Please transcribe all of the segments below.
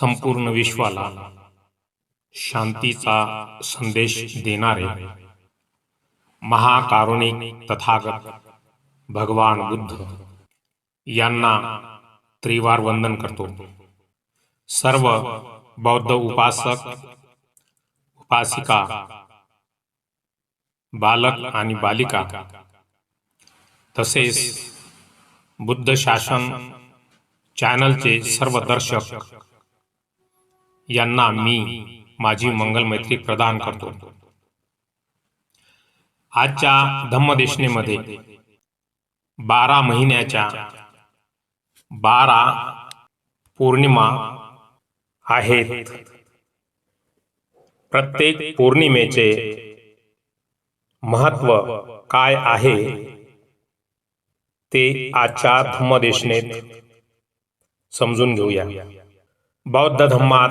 संपूर्ण विश्वाला शांतीचा संदेश देणारे महाकारुणिक तथागत भगवान बुद्ध यांना त्रिवार वंदन करतो. सर्व बौद्ध उपासक उपासिका बालक आणि बालिका तसेच बुद्ध शासन चॅनलचे सर्व दर्शक यांना मी माझी मंगल मैत्री प्रदान करतो. आजच्या धम्मदेशनेमध्ये बारा महिन्याच्या बारा पौर्णिमा आहेत. प्रत्येक पौर्णिमेचे महत्त्व काय आहे? ते आजच्या धम्मदेशनेत समजून घेऊया. बौद्ध धम्मात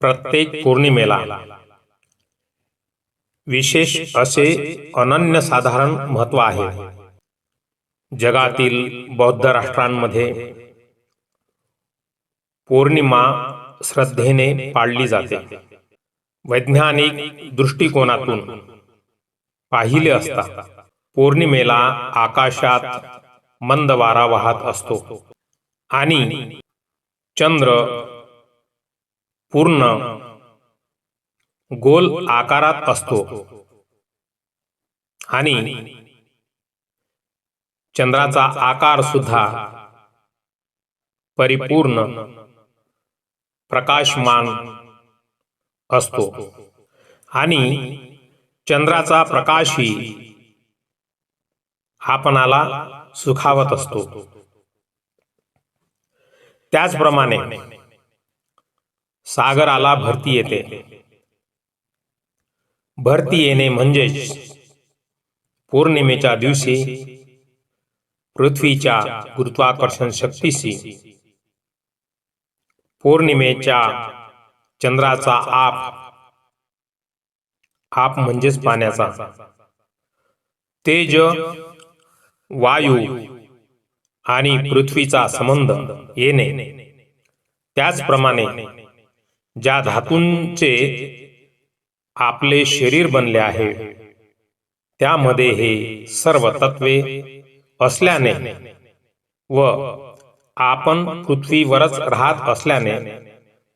प्रत्येक पौर्णिमेला. विशेष असे अनन्यसाधारण महत्त्व आहे. जगातील बौद्ध राष्ट्रांमध्ये पौर्णिमा श्रद्धेने पाळली जाते. वैज्ञानिक दृष्टिकोनातून पाहिले असता पौर्णिमेला आकाशात मंद वारा वाहत असतो आणि चंद्र पूर्ण गोल आकारात असतो. आणि चंद्राचा आकार सुद्धा परिपूर्ण प्रकाशमान असतो. आणि चंद्राचा प्रकाशही आपणाला सुखावत असतो. त्याचप्रमाणे सागराला भरती येते. भरती येणे म्हणजेच पौर्णिमेच्या दिवशी पृथ्वीच्या गुरुत्वाकर्षण शक्तीशी पौर्णिमेच्या चंद्राचा आप आप म्हणजेच पाण्याचा. तेज वायू आणि पृथ्वीचा संबंध येणे. त्याचप्रमाणे ज्या धातूंचे आपले शरीर बनले आहे त्यामध्ये हे सर्व तत्वे असल्याने व आपण पृथ्वीवरच राहत असल्याने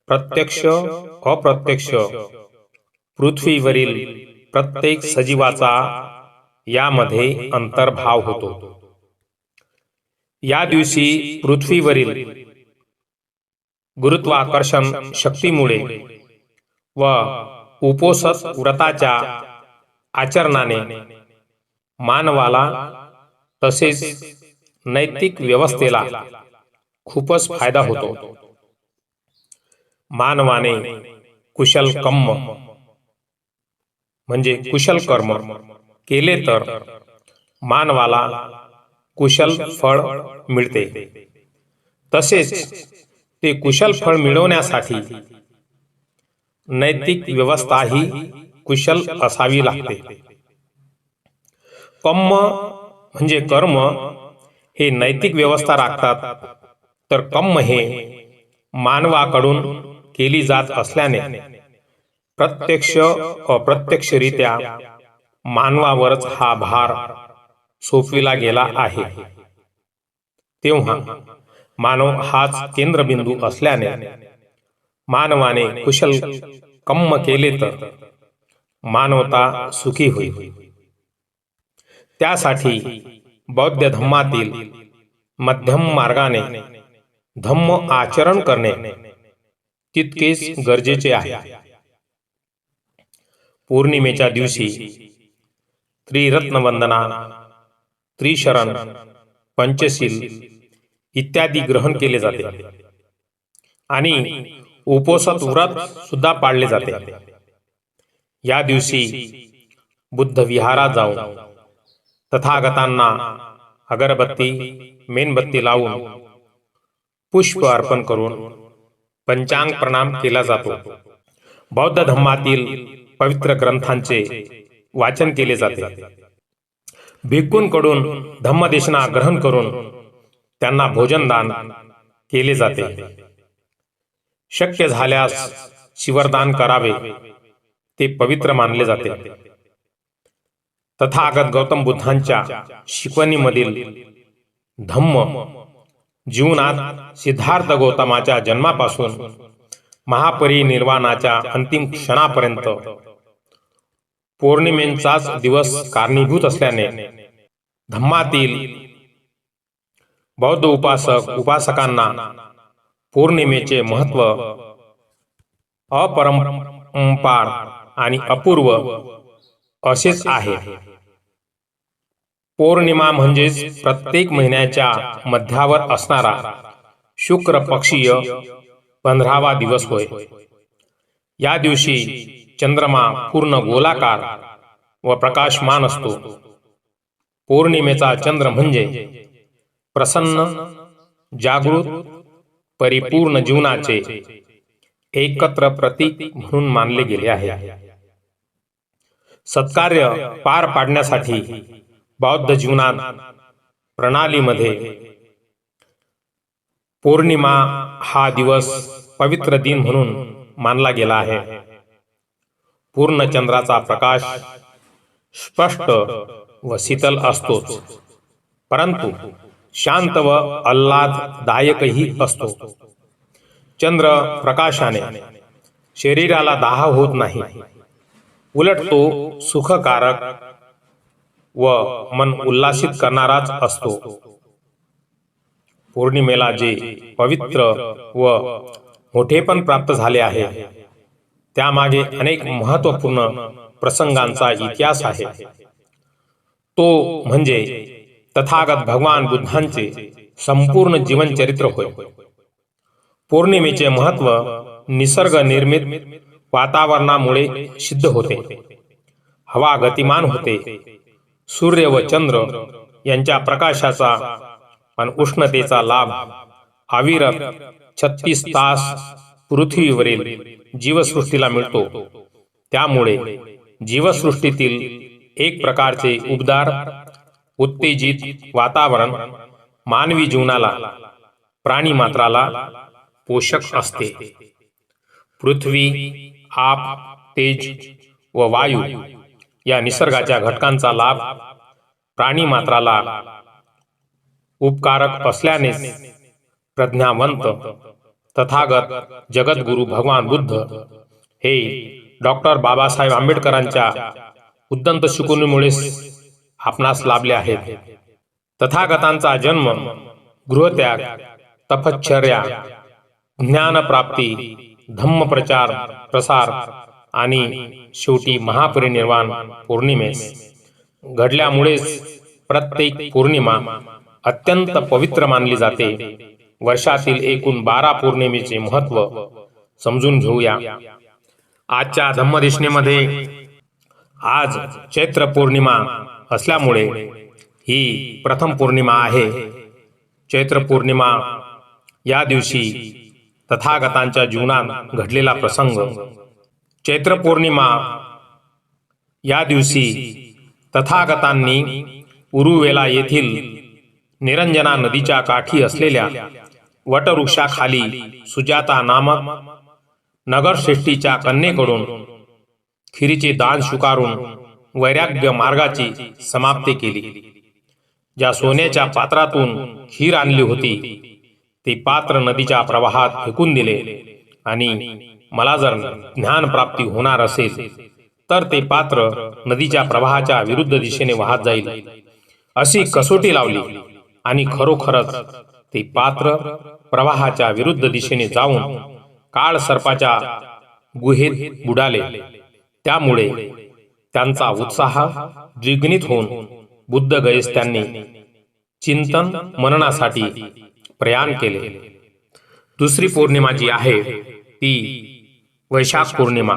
प्रत्यक्ष अप्रत्यक्ष पृथ्वीवरील प्रत्येक सजीवाचा यामध्ये अंतर्भाव होतो. या दिवशी पृथ्वीवरील गुरुत्वाकर्षण शक्तीमुळे व उपोषत व्रताच्या आचरणाने मानवाला तसेच नैतिक व्यवस्थेला खूपच फायदा होतो. मानवाने कुशल कम्म म्हणजे कुशल कर्म केले तर मानवाला कुशल फळ मिळते. तसेच ते कुशल फळ मिळवण्यासाठी नैतिक व्यवस्था ही कुशल असावी लागते. कम्म म्हणजे कर्म हे नैतिक व्यवस्था राखतात. तर कम्म हे मानवाकडून केली जात असल्याने प्रत्यक्ष अप्रत्यक्षरित्या मानवावरच हा भार सोपविला गेला आहे. तेव्हा मानव हाच केंद्रबिंदू असल्याने मानवाने कुशल कम्म केले तर मानवता सुखी होईल. त्यासाठी बौद्ध धम्मातील मध्यम मार्गाने धम्म आचरण करणे तितकेच गरजेचे आहे. पौर्णिमेच्या दिवशी त्रिरत्नवंदना त्रिशरण पंचशील इत्यादी ग्रहण केले जाते. आणि उपोसत व्रत सुद्धा पाळले जाते. या दिवशी बुद्ध विहारात जाऊन तथागतांना अगरबत्ती मेणबत्ती लावून पुष्प अर्पण करून पंचांग प्रणाम केला जातो. बौद्ध धम्मातील पवित्र ग्रंथांचे वाचन केले जाते. भिक्कूंकडून धम्मदेशना ग्रहण करून त्यांना भोजनदान केले जाते. शक्य झाल्यास शिवरदान करावे ते पवित्र मानले जाते. तथागत गौतम बुद्धांच्या शिकवणीमधील धम्म जीवनात सिद्धार्थ गौतमाच्या जन्मापासून महापरिनिर्वाणाच्या अंतिम क्षणापर्यंत पौर्णिमेचाच दिवस कारणीभूत असल्याने. धम्मातील बौद्ध उपासक उपासकांना पौर्णिमेचे महत्त्व अपरंपार आणि अपूर्व असेच आहे. पौर्णिमा म्हणजेच प्रत्येक महिन्याच्या मध्यावर असणारा शुक्र पक्षीय पंधरावा दिवस होय. या दिवशी चंद्रमा पूर्ण गोलाकार व प्रकाशमान असतो. पौर्णिमेचा चंद्र म्हणजे प्रसन्न जागृत परिपूर्ण जीवनाचे एकत्र प्रतीक म्हणून मानले गेले आहे. सत्कार्य पार पाडण्यासाठी बौद्ध जीवनात प्रणालीमध्ये पौर्णिमा हा दिवस पवित्र दिन म्हणून मानला गेला आहे. पूर्ण चंद्राचा प्रकाश स्पष्ट व शीतल असतोच. परंतु शांत व आल्हाददायकही असतो. चंद्र प्रकाशाने शरीराला दाह होत नाही. उलट तो सुखकारक व मन उल्लासित करणाराच असतो. पौर्णिमेला जे पवित्र व मोठेपण प्राप्त झाले आहे त्यामागे अनेक महत्त्वपूर्ण प्रसंगांचा इतिहास आहे. तो म्हणजे तथागत भगवान बुद्धांचे संपूर्ण जीवनचरित्र होय. पौर्णिमेचे महत्त्व निसर्ग निर्मित वातावरणामुळे सिद्ध होते. हवा गतिमान होते. सूर्य व चंद्र यांच्या प्रकाशाचा आणि उष्णतेचा लाभ अविरत छत्तीस तास पृथ्वीवरील जीवसृष्टीला मिळतो. त्यामुळे जीवसृष्टीतील एक प्रकारचे उबदार उत्तेजित वातावरण मानवी जीवनाला प्राणी मात्राला पोषक असते. पृथ्वी आप तेज व वायू या निसर्गाच्या घटकांचा लाभ प्राणी मात्राला उपकारक असल्यानेच प्रज्ञावंत तथागत जगद्गुरु भगवान बुद्ध हे डॉक्टर बाबासाहेब आंबेडकरांच्या उद्दंत शिकवणीमुळे आपणास लाभले आहेत. तथागतांचा जन्म गृहत्याग तपश्चर्या ज्ञानप्राप्ती धम्मप्रचार प्रसार आणि शेवटी महापरिनिर्वाण पौर्णिमेस घडल्यामुळेच प्रत्येक पौर्णिमा अत्यंत पवित्र मानली जाते. वर्षातील एकूण बारा पौर्णिमेचे महत्त्व समजून घेऊया. आजच्या धम्मदेशनेमध्ये आज चैत्र पौर्णिमा असल्यामुळे ही प्रथम पौर्णिमा आहे. चैत्र पौर्णिमा या दिवशी तथागतांच्या जीवनात घडलेला प्रसंग. चैत्र पौर्णिमा या दिवशी तथागतांनी उरुवेला येथील निरंजना नदीच्या काठी असलेल्या वटवृक्षाखाली सुजाता नामक नगरश्रेष्ठीच्या कन्येकडून खिरीचे दान स्वीकारून वैराग्य मार्गाची समाप्ती केली. ज्या सोन्याच्या पात्रातून खीर आणली होती ते पात्र नदीच्या प्रवाहात फेकून दिले आणि मला जर ज्ञान प्राप्ती होणार असेल तर ते पात्र नदीच्या प्रवाहाच्या विरुद्ध दिशेने वाहत जाईल. अशी कसोटी लावली आणि खरोखरच ते पात्र प्रवाहाच्या विरुद्ध दिशेने जाऊन काळ सर्पाच्या गुहेत बुडाले. त्यामुळे त्यांचा उत्साह द्विगुणित होऊन बुद्ध गयेस त्यांनी चिंतन मननासाठी प्रयाण केले. दुसरी पौर्णिमा जी आहे ती वैशाख पौर्णिमा.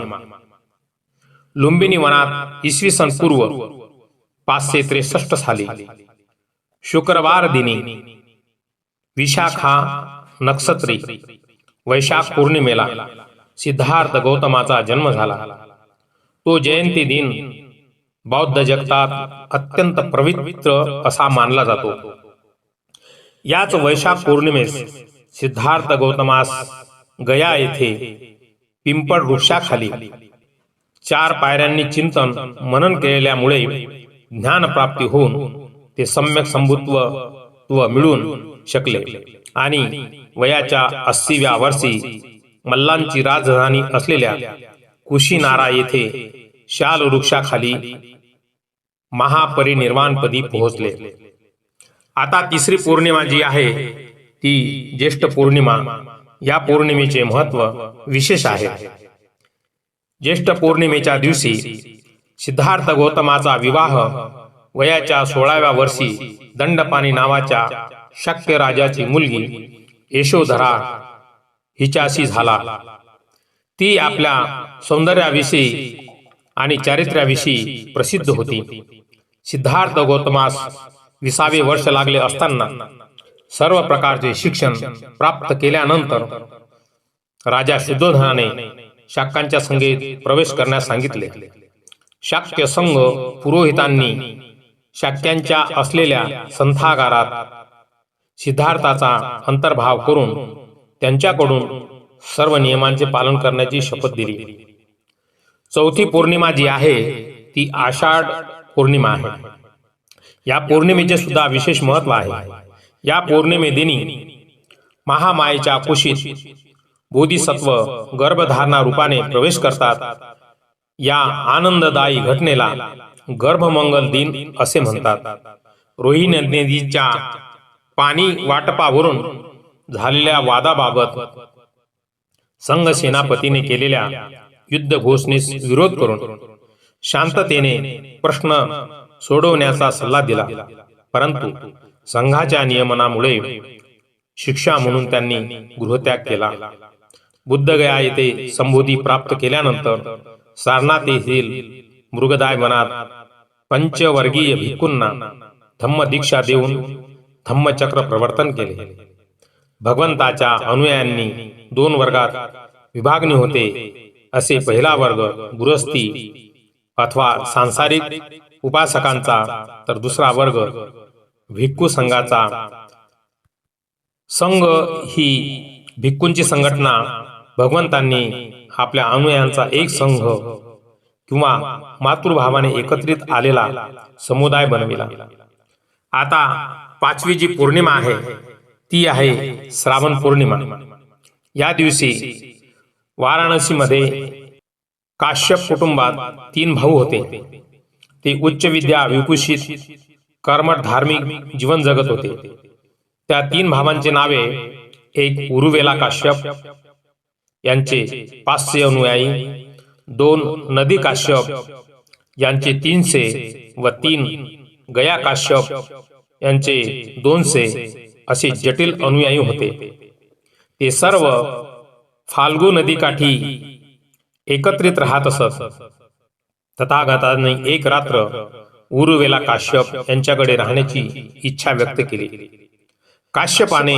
लुंबिनी वनात इसवी सन पूर्व पाचशे त्रेसष्ट साली शुक्रवार दिनी विशाखा नक्षत्री वैशाख पौर्णिमेला सिद्धार्थ गौतमाचा जन्म झाला. तो जयंती दिन बौद्ध जगतात अत्यंत पवित्र असा मानला जातो. याच वैशाख पौर्णिमेस सिद्धार्थ गौतमास गया येथे पिंपळ वृक्षाखाली चार पायऱ्यांनी चिंतन मनन केलेल्यामुळे ज्ञानप्राप्ती होऊन ते सम्यक संभुत्व मिळून शकले. आणि वयाच्या अस्सीव्या वर्षी मल्लांची राजधानी असलेल्या कुशीनारा येथे शाल वृक्षाखाली महापरिनिर्वाणपदी पोहोचले. आता तिसरी पौर्णिमा जी आहे ती ज्येष्ठ पौर्णिमा. या पौर्णिमेचे महत्त्व विशेष आहे. ज्येष्ठ पौर्णिमेच्या दिवशी सिद्धार्थ गौतमाचा विवाह वयाच्या सोळाव्या वर्षी दंडपाणी नावाच्या शक्य राजाची मुलगी यशोधरा हिच्याशी झाला. ती आपल्या सौंदर्याविषयी आणि चारित्र्याविषयी प्रसिद्ध होती. सिद्धार्थ गौतमास विसावे वर्ष लागले असताना सर्व प्रकारचे शिक्षण प्राप्त केल्यानंतर राजा शुद्धोधनाने शाक्यांच्या संगीत प्रवेश करण्यास सांगितले. शाक्य संघ पुरोहितांनी शाक्यांच्या असलेल्या संथागारात सिद्धार्थाचा अंतर्भाव करून त्यांच्याकडून सर्व नियमांचे पालन करण्याची शपथ दिली. चौथी पौर्णिमा जी आहे ती आषाढ पौर्णिमा आहे. या पौर्णिमेचे सुद्धा विशेष महत्त्व आहे. या पौर्णिमेदिनी महामायेच्या कुशीत बोधिसत्व गर्भधारणा रूपाने प्रवेश करतात. या आनंददायी घटनेला गर्भमंगल दिन असे म्हणतात. रोहिणी नदीच्या पाणी वाटपावरून झालेल्या वादाबाबत संघ सेनापतीने केलेल्या युद्ध घोषणेस विरोध करून शांततेने प्रश्न सोडवण्याचा सल्ला दिला. परंतु संघाच्या नियमनामुळे शिक्षा म्हणून त्यांनी गृहत्याग केला. बुद्धगया येथे संबोधी प्राप्त केल्यानंतर सारनाथ येथील मृगदाय वनात पंचवर्गीय भिक्खूंना धम्म दीक्षा देऊन धम्मचक्र प्रवर्तन केले. भगवंताच्या अनुयायांनी दोन वर्गात विभागणी होते असे पहिला वर्ग गुरस्ती अथवा सांसारिक उपासकांचा तर दुसरा वर्ग भिक्खू संघाचा. संघ ही भिक्खूंची संघटना भगवंतांनी आपल्या अनुयायांचा एक संघ किंवा मातृभावाने एकत्रित आलेला समुदाय बनविला. आता पाचवी जी पौर्णिमा आहे ती आहे श्रावण पौर्णिमा. या दिवशी वाराणसीमध्ये काश्यप कुटुंबात तीन भाऊ होते. ते उच्च विद्या विभूषित कर्मठ धार्मिक जीवन जगत होते. त्या तीन भावांचे नावे एक उरुवेला काश्यप यांचे पाचशे अनुयायी दोन नदी काश्यप यांचे तीनशे व तीन गया काश्यप यांचे दोनशे असे जटिल अनुयायी होते. ते सर्व फाल्गू नदीकाठी एकत्रित राहत असत. तथागताने एक रात्र उरुवेला काश्यप यांच्याकडे राहण्याची इच्छा व्यक्त केली. काश्यपाने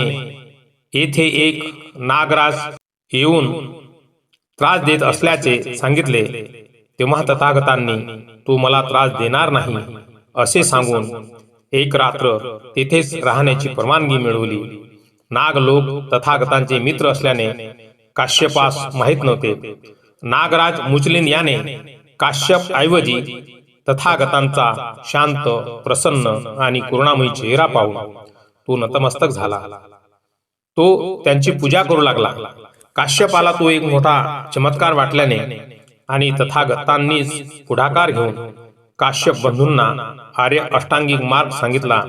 येथे एक नागराज येऊन त्रास देत असल्याचे सांगितले. तेव्हा तथागतांनी तू मला त्रास देणार नाही असे सांगून एक रात्र तेथेच राहण्याची परवानगी मिळवली. नाग लोक तथागतांचे मित्र असल्याने काश्यपास माहीत नव्हते. नागराज मुचलिन याने काश्यप ऐवजी तथागतांचा शांत प्रसन्न आणि करुणामयी चेहरा पाहून तो नतमस्तक झाला. तो त्यांची पूजा करू लागला. काश्यपाला तो एक मोठा चमत्कार वाटल्याने आणि तथागतांनीच पुढाकार घेऊन काश्यप बंधूंना आर्य अष्टांगिक मार्ग सांगितला.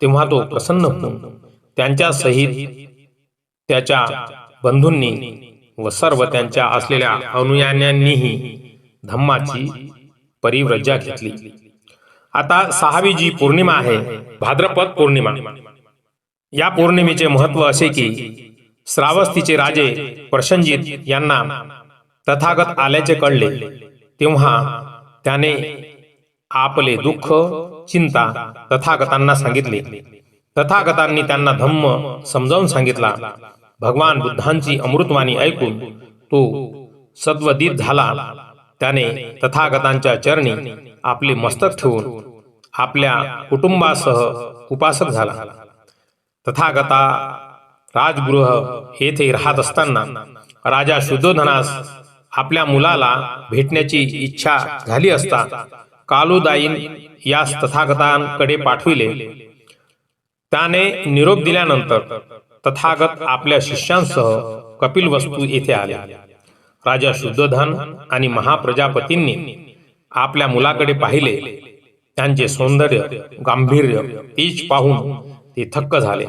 तेव्हा तो प्रसन्न होऊन त्यांच्या सहित त्याच्या बंधूंनी व सर्व त्यांच्या असलेल्या अनुयायांनीही धम्माची परिव्रजा घेतली. आता सहावी जी पौर्णिमा आहे भाद्रपद पौर्णिमा. या पौर्णिमेचे महत्त्व असे की श्रावस्तीचे राजे प्रसंजित यांना तथागत आल्याचे कळले. तेव्हा त्याने आपले दुःख चिंता तथागतांना सांगितले. तथागतांनी त्यांना धम्म समजावून सांगितला. भगवान बुद्धांची अमृतवाणी ऐकून तो सद्वदित झाला. त्याने तथागतांच्या चरणी आपले मस्तक ठेवून आपल्या कुटुंबासह उपासक झाला. तथागता राजगृह येथे राहत असताना राजा शुद्धोधनास आपल्या मुलाला भेटण्याची इच्छा झाली असता कालुदाईन यास तथागतांकडे पाठविले. त्याने निरोप दिल्यानंतर तथागत आपल्या शिष्यांसह कपिलवस्तू येथे आले. राजा शुद्धधन आणि महाप्रजापतींनी आपल्या मुलाकडे पाहिले. त्यांचे सौंदर्य गांभीर्य तेज पाहून ते थक्क झाले.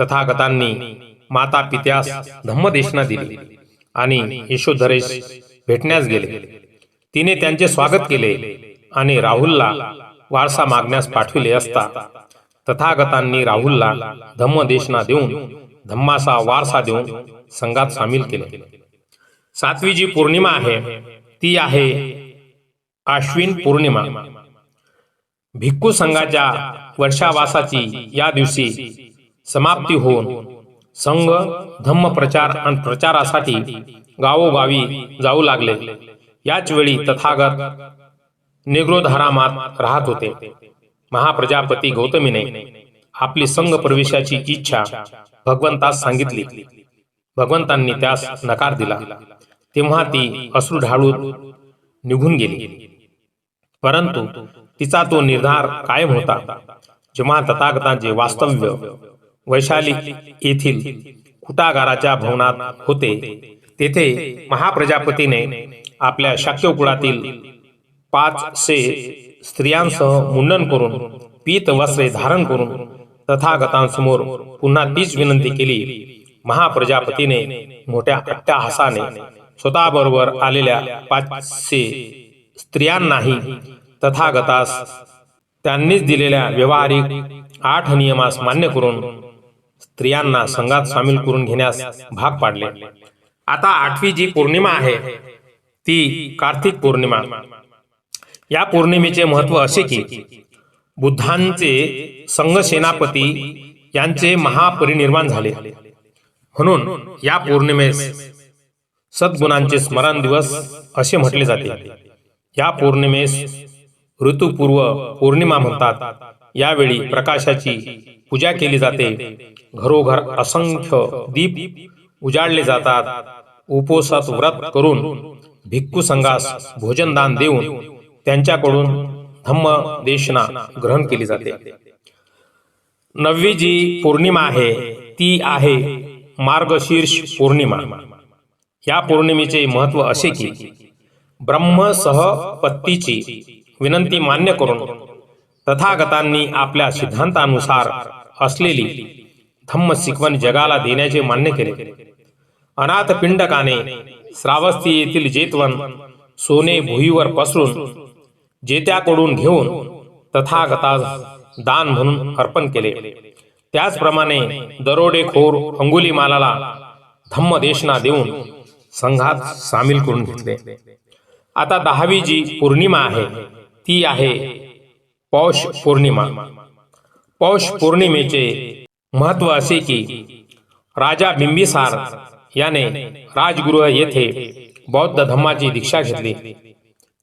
तथागतांनी माता पित्यास धम्मदेशना दिली आणि यशोधरेश भेटण्यास गेले. तिने त्यांचे स्वागत केले. आणि राहुलला वारसा मागण्यास पाठविले असता. तथागतांनी राहुलला धम्मदेशना देऊन धम्माचा वारसा देऊन संघात सामील केले. सातवी जी पौर्णिमा आहे. ती आहे आश्विन पौर्णिमा. भिक्खू संघाच्या वर्षावासाची या दिवशी समाप्ती होऊन संघ धम्म प्रचार आणि प्रचारासाठी गावोगावी जाऊ लागले. याच वेळी तथागत निग्रोधारामात राहत होते. महाप्रजापती गौतमीने आपली संघ प्रवेशाची इच्छा भगवंतास सांगितली. भगवंतांनी त्यास नकार दिला. तेव्हा ती अश्रू ढाळून निघून गेली. परंतु तिचा तो निर्धार कायम होता. जेव्हा तथागतांचे वास्तव्य वैशाली येथील कुटागाराच्या भवनात होते तेथे महाप्रजापतीने आपल्या शाक्य कुळातील पाचशे स्त्रियांसह मुंडन करून पीत वस्त्रे धारण करून तथागतांसमोर पुन्हा तीच विनंती केली. महाप्रजापतीने मोठ्या अट्टहासाने स्वतःबरोबर आलेल्या पाचशे स्त्रियांनाही तथागतास त्यांनीच दिलेल्या व्यवहारिक आठ नियमास मान्य करून स्त्रियांना संघात सामील करून घेण्यास भाग पाडले. आता आठवी जी पौर्णिमा आहे ती कार्तिक पौर्णिमा. या पौर्णिमेचे महत्त्व असे की बुद्धांचे संघ सेनापती यांचे महापरिनिर्वाण झाले. म्हणून या पौर्णिमेस सद्गुणांचे स्मरण दिवस असे म्हटले जाते. या पौर्णिमेस ऋतुपूर्व पौर्णिमा म्हणतात. यावेळी प्रकाशाची पूजा केली जाते. घरोघर असंख्य दीप उजाडले जातात. उपोसात व्रत करून भिक्खू संघास भोजनदान देऊन त्यांच्याकडून धम्म देशना ग्रहण केली जाते. नववी जी पौर्णिमा आहे ती आहे मार्गशीर्ष पौर्णिमा. या पौर्णिमेचे महत्त्व असे की ब्रह्मसह पत्तीची विनंती मान्य करून तथागतांनी आपल्या सिद्धांतानुसार असलेली धम्म शिकवण जगाला देण्याचे मान्य केले. अनाथ पिंडकाने श्रावस्ती येथील जेतवन सोने भुईवर पसरून जेत्याकडून घेऊन तथागतास दान म्हणून अर्पण केले. त्याचप्रमाणे दरोडेखोर अंगुलीमालाला धम्मदेशना देऊन संघात सामील करून घेतले. आता दहावी जी पौर्णिमा आहे ती आहे पौष पौर्णिमा. पौष पौर्णिमेचे महत्त्व असे की राजा बिंबिसार याने राजगृह येथे बौद्ध धम्माची दीक्षा घेतली.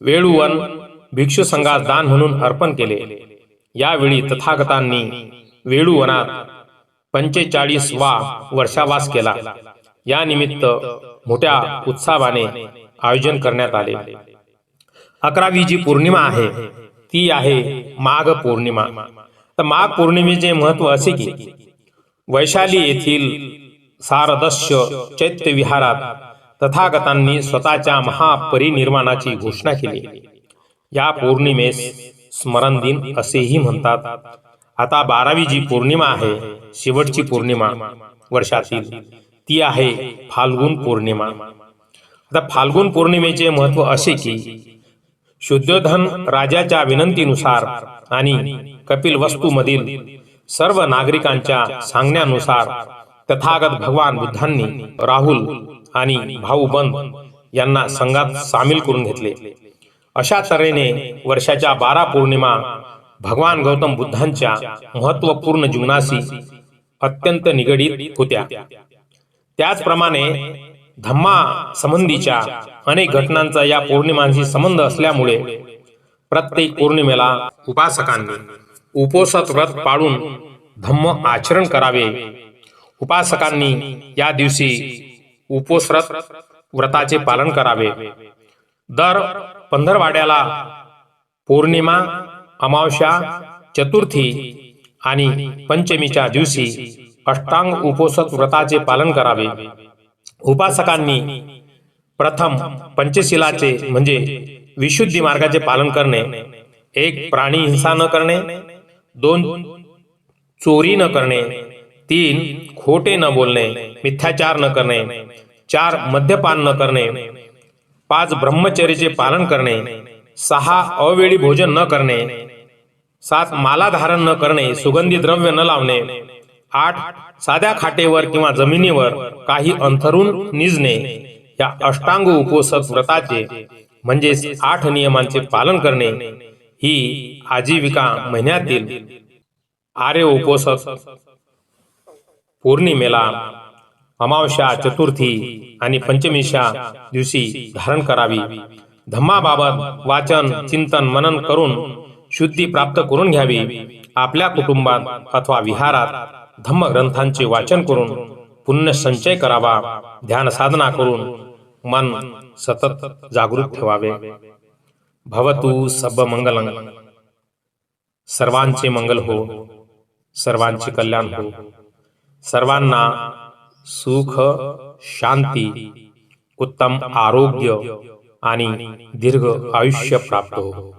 वेळुवन भिक्षू संघास दान म्हणून अर्पण केले. यावेळी तथागतांनी वेळुवनात पंचेचाळीस वा वर्षावास केला. या निमित्त मोठ्या उत्साहाने आयोजन करण्यात आले. अकरावी जी पौर्णिमा आहे. ती आहे माघ पौर्णिमा. तर माघ पौर्णिमेचे महत्त्व असे की वैशाली येथील सारदस्य चैत्य विहारात तथागतांनी स्वतःच्या महापरिनिर्वाणाची घोषणा केली. या पौर्णिमेस स्मरण दिन असेही म्हणतात. आता बारावी जी पौर्णिमा आहे शेवटची पौर्णिमा वर्षातील ती आहे फाल्गुन पौर्णिमा. आता फाल्गुन पौर्णिमेचे महत्त्व असे की शुद्धोधन राजाच्या विनंतीनुसार आणि कपिल वस्तूमधील सर्व नागरिकांच्या सांगण्यानुसार तथागत भगवान बुद्धांनी राहुल आणि भाऊ बंद यांना संघात सामील करून घेतले. अशा तऱ्हेने वर्षाच्या बारा पौर्णिमा भगवान गौतम बुद्धांच्या महत्त्वपूर्ण जीवनाशी अत्यंत निगडीत होत्या. त्याचप्रमाणे धम्मा संबंधीच्या अनेक घटनांचा या पौर्णिमांशी संबंध असल्यामुळे प्रत्येक पौर्णिमेला उपासकांनी उपोषात व्रत पाळून धम्म आचरण करावे. उपासकांनी या दिवशी उपोसरत व्रताचे पालन करावे. दर पंधरवाड्याला पौर्णिमा अमावस्या चतुर्थी आणि पंचमीच्या दिवशी अष्टांग उपोषक व्रताचे पालन करावे. उपासकांनी प्रथम पंचशिलाचे म्हणजे विशुद्धी मार्गाचे पालन करणे एक प्राणी हिंसा न करणे दोन चोरी न करणे तीन खोटे न बोलणे मिथ्याचार न करणे चार मद्यपान न करणे पाच ब्रह्मचर्याचे पालन करणे सहा अवेळी भोजन न करणे सात माला धारण न करणे सुगंधी द्रव्य न लावणे आठ साध्या खाटेवर किंवा जमिनीवर काही अंथरून निजणे या अष्टांग उपोषक व्रताचे म्हणजे आठ नियमांचे पालन करणे ही आजीविका महिन्यातील आर्य उपोषक पौर्णिमेला अमावस्या चतुर्थी आणि पंचमीच्या दिवशी धारण करावी. धम्माबाबत वाचन चिंतन मनन करून शुद्धी प्राप्त करून घ्यावी. आपल्या कुटुंबात अथवा विहारात धम्मग्रंथांचे वाचन करून पुण्य संचय करावा ध्यान साधना करून मन सतत जागृत ठेवावे. भवतु सब मंगल सर्वांचे मंगल हो सर्वांचे कल्याण हो. सर्वांना सुख शांती उत्तम आरोग्य आणि दीर्घ आयुष्य प्राप्त हो।